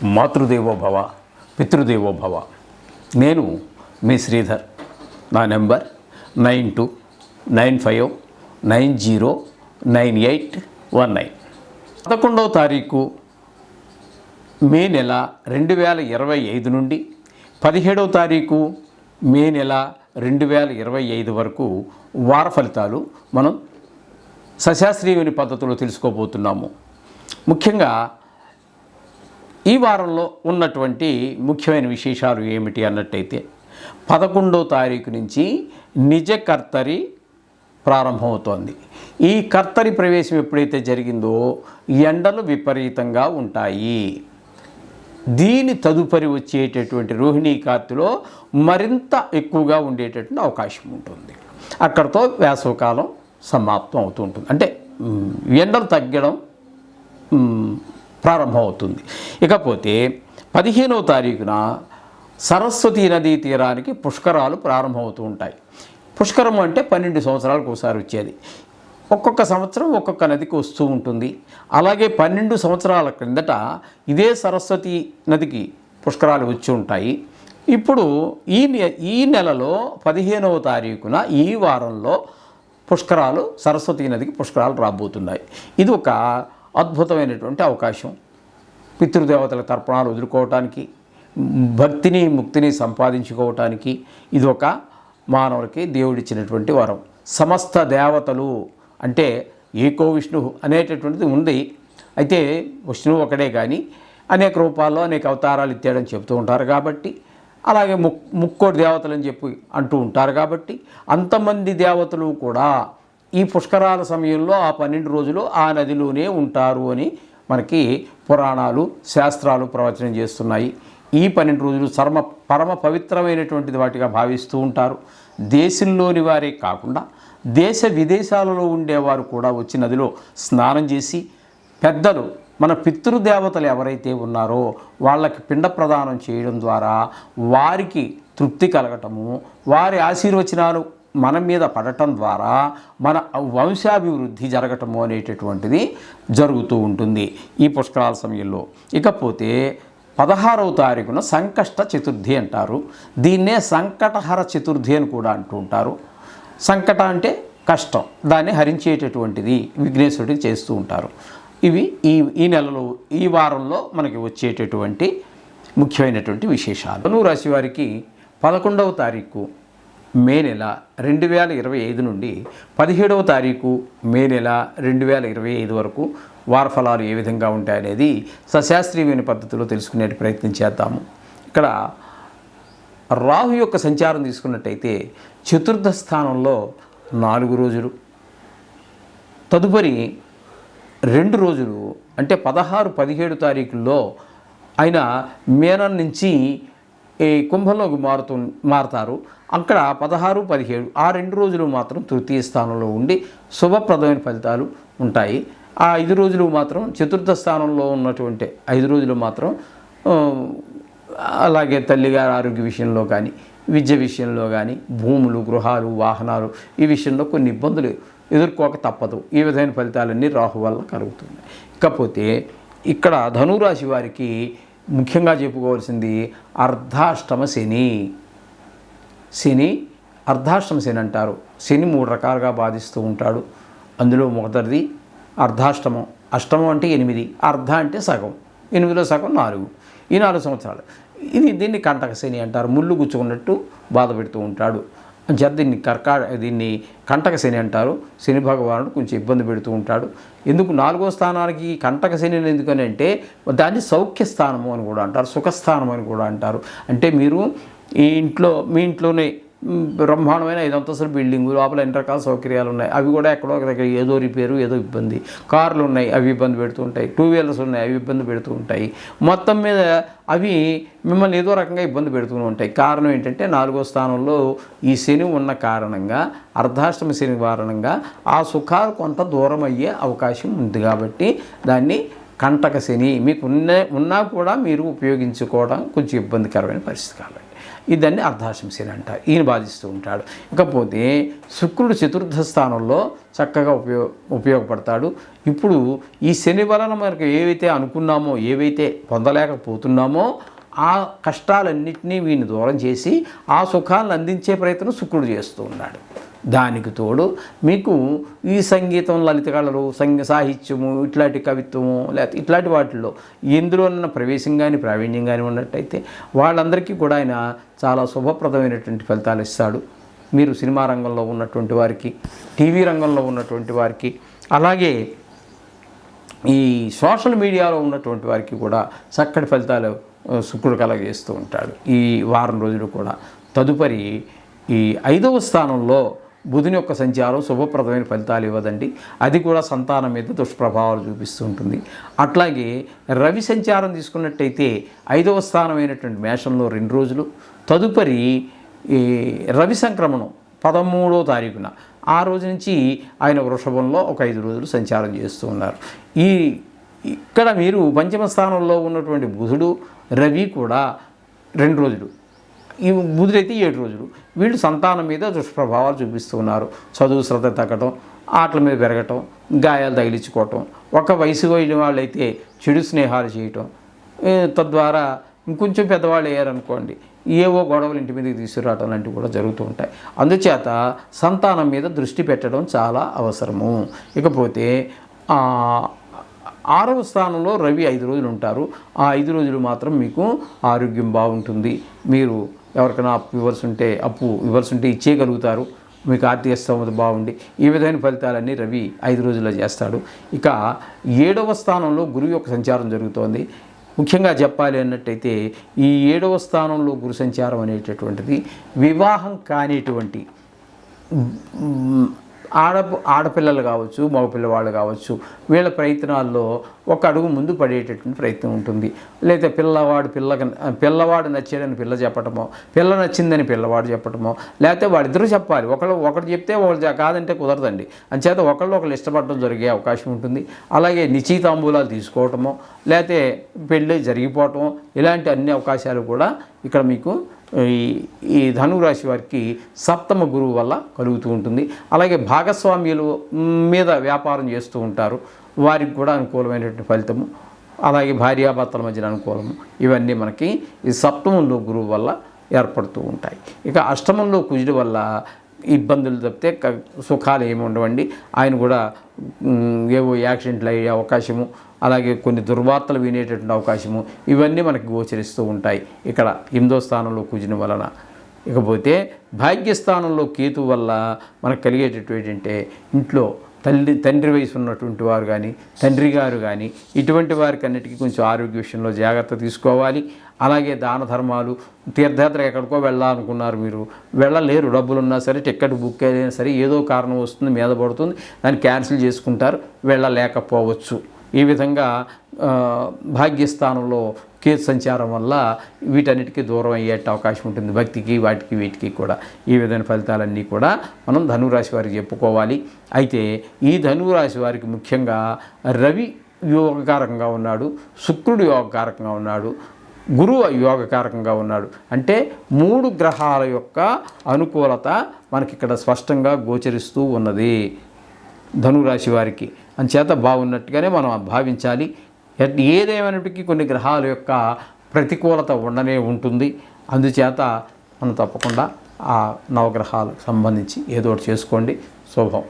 మాతృదేవోభవ పితృదేవోభవ నేను మీ శ్రీధర్. నా number nine two nine five nine zero nine eight one nine. పదకొండవ తారీఖు మే నెల రెండు వేల ఇరవై ఐదు నుండి పదిహేడవ తారీఖు మే నెల రెండు వేల ఇరవై ఐదు వరకు వార ఫలితాలు మనం సశాస్త్రీయుని పద్ధతిలో తెలుసుకోబోతున్నాము. ముఖ్యంగా ఈ వారంలో ఉన్నటువంటి ముఖ్యమైన విశేషాలు ఏమిటి అన్నట్టయితే పదకొండో తారీఖు నుంచి నిజ కర్తరి ప్రారంభమవుతోంది. ఈ కర్తరి ప్రవేశం ఎప్పుడైతే జరిగిందో ఎండలు విపరీతంగా ఉంటాయి. దీని తదుపరి వచ్చేటటువంటి రోహిణీ కార్తిలో మరింత ఎక్కువగా ఉండేటటువంటి అవకాశం ఉంటుంది. అక్కడితో వేసవకాలం సమాప్తం అవుతూ ఉంటుంది. అంటే ఎండలు తగ్గడం ప్రారంభమవుతుంది. ఇకపోతే పదిహేనవ తారీఖున సరస్వతి నదీ తీరానికి పుష్కరాలు ప్రారంభమవుతూ ఉంటాయి. పుష్కరం అంటే పన్నెండు సంవత్సరాలకు ఒకసారి వచ్చేది. ఒక్కొక్క సంవత్సరం ఒక్కొక్క నదికి వస్తూ ఉంటుంది. అలాగే పన్నెండు సంవత్సరాల క్రిందట ఇదే సరస్వతి నదికి పుష్కరాలు వచ్చి ఉంటాయి. ఇప్పుడు ఈ నె ఈ నెలలో పదిహేనవ తారీఖున ఈ వారంలో పుష్కరాలు సరస్వతి నదికి పుష్కరాలు రాబోతున్నాయి. ఇది ఒక అద్భుతమైనటువంటి అవకాశం. పితృదేవతల తర్పణాలు వదులుకోవటానికి భక్తిని ముక్తిని సంపాదించుకోవటానికి ఇది ఒక మానవుడికి దేవుడిచ్చినటువంటి వరం. సమస్త దేవతలు అంటే ఏకో విష్ణు అనేటటువంటిది ఉంది. అయితే విష్ణువు ఒకడే కానీ అనేక రూపాల్లో అనేక అవతారాలు ఇచ్చాడని చెప్తూ ఉంటారు కాబట్టి అలాగే ముక్ ముక్కోటి దేవతలు అని చెప్పి అంటూ ఉంటారు కాబట్టి అంతమంది దేవతలు కూడా ఈ పుష్కరాల సమయంలో ఆ పన్నెండు రోజులు ఆ నదిలోనే ఉంటారు అని మనకి పురాణాలు శాస్త్రాలు ప్రవచనం చేస్తున్నాయి. ఈ పన్నెండు రోజులు చర్మ పరమ పవిత్రమైనటువంటిది వాటిగా భావిస్తూ ఉంటారు. దేశంలోని వారే కాకుండా దేశ విదేశాలలో ఉండేవారు కూడా వచ్చి నదిలో స్నానం చేసి పెద్దలు మన పితృదేవతలు ఎవరైతే ఉన్నారో వాళ్ళకి పిండ ప్రదానం చేయడం ద్వారా వారికి తృప్తి కలగటము వారి ఆశీర్వచనాలు మన మీద పడటం ద్వారా మన వంశాభివృద్ధి జరగటము అనేటటువంటిది జరుగుతూ ఉంటుంది ఈ పుష్కరాల సమయంలో. ఇకపోతే పదహారవ తారీఖున సంకష్ట చతుర్థి అంటారు. దీన్నే సంకటహర చతుర్థి అని కూడా అంటూ ఉంటారు. సంకట అంటే కష్టం. దాన్ని హరించేటటువంటిది విఘ్నేశ్వరుడికి చేస్తూ ఉంటారు. ఇవి ఈ ఈ నెలలో ఈ వారంలో మనకి వచ్చేటటువంటి ముఖ్యమైనటువంటి విశేషాలు. ధను రాశి వారికి పదకొండవ తారీఖు మే నెల రెండు వేల ఇరవై ఐదు నుండి పదిహేడవ తారీఖు మే నెల రెండు వేల ఇరవై ఐదు వరకు వార ఫలాలు ఏ విధంగా ఉంటాయనేది సశాస్త్రీయమైన పద్ధతిలో తెలుసుకునే ప్రయత్నం చేద్దాము. ఇక్కడ రాహు యొక్క సంచారం తీసుకున్నట్టయితే చతుర్థ స్థానంలో నాలుగు రోజులు తదుపరి రెండు రోజులు అంటే పదహారు పదిహేడు తారీఖుల్లో ఆయన మేనం నుంచి ఈ కుంభంలోకి మారుతూ మారుతారు. అక్కడ పదహారు పదిహేడు ఆ రెండు రోజులు మాత్రం తృతీయ స్థానంలో ఉండి శుభప్రదమైన ఫలితాలు ఉంటాయి. ఆ ఐదు రోజులు మాత్రం చతుర్థ స్థానంలో ఉన్నటువంటి ఐదు రోజులు మాత్రం అలాగే తల్లిగారి ఆరోగ్య విషయంలో కానీ విద్య విషయంలో కానీ భూములు గృహాలు వాహనాలు ఈ విషయంలో కొన్ని ఇబ్బందులు ఎదుర్కోక తప్పదు. ఈ విధమైన ఫలితాలన్నీ రాహు వల్ల కలుగుతుంది ఇకపోతే ఇక్కడ ధనురాశి వారికి ముఖ్యంగా చెప్పుకోవాల్సింది అర్ధాష్టమ శని శని అర్ధాష్టమ శని అంటారు శని మూడు రకాలుగా బాధిస్తూ ఉంటాడు. అందులో మొదటిది అర్ధాష్టమం. అష్టమం అంటే ఎనిమిది. అర్ధ అంటే సగం. ఎనిమిదిలో సగం నాలుగు. ఈ నాలుగు సంవత్సరాలు. ఇది దీన్ని కంటక శని అంటారు. ముళ్ళు గుచ్చుకున్నట్టు బాధ పెడుతూ ఉంటాడు. అంచేత దీన్ని కర్కా దీన్ని కంటక శని అంటారు. శని భగవానుడు కొంచెం ఇబ్బంది పెడుతూ ఉంటాడు. ఎందుకు నాలుగో స్థానానికి కంటక శని ఎందుకని అంటే దాన్ని సౌఖ్య స్థానము అని కూడా అంటారు సుఖస్థానం అని కూడా అంటారు. అంటే మీరు ఈ ఇంట్లో మీ ఇంట్లోనే బ్రహ్మాండమైన ఐదు అంతస్తుల బిల్డింగు లోపల ఎన్ని రకాల సౌకర్యాలు ఉన్నాయి. అవి కూడా ఎక్కడో ఒక దగ్గర ఏదో రిపేరు ఏదో ఇబ్బంది. కార్లు ఉన్నాయి అవి ఇబ్బంది పెడుతూ ఉంటాయి. టూ వీలర్స్ ఉన్నాయి అవి ఇబ్బంది పెడుతూ ఉంటాయి. మొత్తం మీద అవి మిమ్మల్ని ఏదో రకంగా ఇబ్బంది పెడుతూ ఉంటాయి. కారణం ఏంటంటే నాలుగో స్థానంలో ఈ శని ఉన్న కారణంగా అర్ధాష్టమ శని కారణంగా ఆ సుఖాలు కొంత దూరం అయ్యే అవకాశం ఉంది కాబట్టి దాన్ని కంటక శని మీకు ఉన్న ఉన్నా కూడా మీరు ఉపయోగించుకోవడం కొంచెం ఇబ్బందికరమైన పరిస్థితి కాబట్టి ఇదాన్ని అర్ధాశ్రమ అంట. ఈయన బాధిస్తూ ఉంటాడు. ఇకపోతే శుక్రుడు చతుర్థ స్థానంలో చక్కగా ఉపయోగ ఉపయోగపడతాడు. ఇప్పుడు ఈ శని వలన మనకు ఏవైతే అనుకున్నామో ఏవైతే పొందలేకపోతున్నామో ఆ కష్టాలన్నింటినీ వీడిని దూరం చేసి ఆ సుఖాలను అందించే ప్రయత్నం శుక్రుడు చేస్తూ ఉన్నాడు. దానికి తోడు మీకు ఈ సంగీతం లలిత కళలు సంగ సాహిత్యము ఇట్లాంటి కవిత్వము లేకపోతే ఇట్లాంటి వాటిల్లో ఎందులోనన్నా ప్రవేశం కానీ ప్రావీణ్యం కానీ ఉన్నట్టయితే వాళ్ళందరికీ కూడా ఆయన చాలా శుభప్రదమైనటువంటి ఫలితాలు ఇస్తాడు. మీరు సినిమా రంగంలో ఉన్నటువంటి వారికి టీవీ రంగంలో ఉన్నటువంటి వారికి అలాగే ఈ సోషల్ మీడియాలో ఉన్నటువంటి వారికి కూడా చక్కటి ఫలితాలు శుక్రుడు కలగజేస్తూ ఉంటాడు. ఈ వారం రోజులు కూడా తదుపరి ఈ ఐదవ స్థానంలో బుధుని యొక్క సంచారం శుభప్రదమైన ఫలితాలు ఇవ్వదండి. అది కూడా సంతానం మీద దుష్ప్రభావాలు చూపిస్తూ ఉంటుంది. అట్లాగే రవి సంచారం తీసుకున్నట్టయితే ఐదవ స్థానమైనటువంటి మేషంలో రెండు రోజులు. తదుపరి ఈ రవి సంక్రమణం పదమూడో తారీఖున. ఆ రోజు నుంచి ఆయన వృషభంలో ఒక ఐదు రోజులు సంచారం చేస్తూ ఉన్నారు. ఈ ఇక్కడ మీరు పంచమ స్థానంలో ఉన్నటువంటి బుధుడు రవి కూడా రెండు రోజులు. ఈ బుధుడైతే ఏడు రోజులు. వీళ్ళు సంతానం మీద దుష్ప్రభావాలు చూపిస్తున్నారు. చదువు శ్రద్ధ తగ్గటం ఆటల మీద పెరగటం గాయాలు తగిలించుకోవటం ఒక వయసు పోయిన వాళ్ళైతే చెడు స్నేహాలు చేయటం తద్వారా ఇంకొంచెం పెద్దవాళ్ళు అయ్యారనుకోండి ఏవో గొడవలు ఇంటి మీదకి తీసుకురావటం లాంటివి కూడా జరుగుతూ ఉంటాయి. అందుచేత సంతానం మీద దృష్టి పెట్టడం చాలా అవసరము. ఇకపోతే ఆరవ స్థానంలో రవి ఐదు రోజులు ఉంటారు. ఆ ఐదు రోజులు మాత్రం మీకు ఆరోగ్యం బాగుంటుంది. మీరు ఎవరికైనా అప్పు ఇవ్వాల్సి ఉంటే అప్పు ఇవ్వాల్సి ఉంటే ఇచ్చేయగలుగుతారు. మీకు ఆర్థిక స్థోమత బాగుండి. ఈ విధమైన ఫలితాలన్నీ రవి ఐదు రోజుల్లో చేస్తాడు. ఇక ఏడవ స్థానంలో గురువు యొక్క సంచారం జరుగుతోంది. ముఖ్యంగా చెప్పాలి అన్నట్టయితే ఈ ఏడవ స్థానంలో గురు సంచారం అనేటటువంటిది వివాహం కానిటువంటి ఆడ ఆడపిల్లలు కావచ్చు మగపిల్లవాళ్ళు కావచ్చు వీళ్ళ ప్రయత్నాల్లో ఒక అడుగు ముందు పడేటటువంటి ప్రయత్నం ఉంటుంది. లేదా పిల్లవాడు పిల్లకి పిల్లవాడు నచ్చాడని పిల్ల చెప్పటమో పిల్ల నచ్చిందని పిల్లవాడు చెప్పటమో లేకపోతే వాడిద్దరూ చెప్పాలి. ఒకళ్ళు ఒకటి చెప్తే ఒకళ్ళు కాదంటే కుదరదండి. అంచేత ఒకళ్ళు ఒకళ్ళు ఇష్టపడడం జరిగే అవకాశం ఉంటుంది. అలాగే నిశ్చితాంబూలాలు తీసుకోవటమో లేకపోతే పెళ్ళి జరిగిపోవటమో ఇలాంటి అన్ని అవకాశాలు కూడా ఇక్కడ మీకు ఈ ఈ ధనురాశి వారికి సప్తమ గురువు వల్ల కలుగుతూ ఉంటుంది. అలాగే భాగస్వామ్యులు మీద వ్యాపారం చేస్తూ ఉంటారు. వారికి కూడా అనుకూలమైనటువంటి ఫలితము. అలాగే భార్యాభర్తల మధ్యన అనుకూలము. ఇవన్నీ మనకి ఈ సప్తమంలో గురువు వల్ల ఏర్పడుతూ ఉంటాయి. ఇక అష్టమంలో కుజుడి వల్ల ఇబ్బందులు తప్పితే సుఖాలు ఏమి ఉండవండి. ఆయన కూడా ఏవో యాక్సిడెంట్లు అయ్యే అవకాశము అలాగే కొన్ని దుర్వార్తలు వినేటటువంటి అవకాశము ఇవన్నీ మనకు గోచరిస్తూ ఉంటాయి. ఇక్కడ ఎనిమిదో స్థానంలో కుజిన వలన. ఇకపోతే భాగ్యస్థానంలో కేతు వల్ల మనకు కలిగేటటువంటి ఏంటంటే ఇంట్లో తల్లి తండ్రి వయసు ఉన్నటువంటి వారు కానీ తండ్రి గారు కానీ ఇటువంటి వారికి అన్నిటికీ కొంచెం ఆరోగ్య విషయంలో జాగ్రత్త తీసుకోవాలి. అలాగే దాన ధర్మాలు తీర్థయాత్ర ఎక్కడికో వెళ్ళాలనుకున్నారు మీరు. వెళ్ళలేరు. డబ్బులు ఉన్నా సరే టికెట్ బుక్ అయినా సరే ఏదో కారణం వస్తుంది మీద పడుతుంది దాన్ని క్యాన్సిల్ చేసుకుంటారు వెళ్ళలేకపోవచ్చు. ఈ విధంగా భాగ్యస్థానంలో కేతు సంచారం వల్ల వీటన్నిటికీ దూరం అయ్యే అవకాశం ఉంటుంది. భక్తికి వాటికి వీటికి కూడా. ఈ విధమైన ఫలితాలన్నీ కూడా మనం ధనురాశి వారికి చెప్పుకోవాలి. అయితే ఈ ధనురాశి వారికి ముఖ్యంగా రవి యోగకారకంగా ఉన్నాడు శుక్రుడు యోగకారకంగా ఉన్నాడు గురువు యోగకారకంగా ఉన్నాడు. అంటే మూడు గ్రహాల యొక్క అనుకూలత మనకి ఇక్కడ స్పష్టంగా గోచరిస్తూ ఉన్నది ధనురాశి వారికి. అంచేత బాగున్నట్టుగానే మనం భావించాలి. ఎట్- ఏదేమైనప్పటికీ కొన్ని గ్రహాల యొక్క ప్రతికూలత ఉండనే ఉంటుంది. అందుచేత మనం తప్పకుండా ఆ నవగ్రహాలకు సంబంధించి ఏదో ఒకటి చేసుకోండి. శుభం.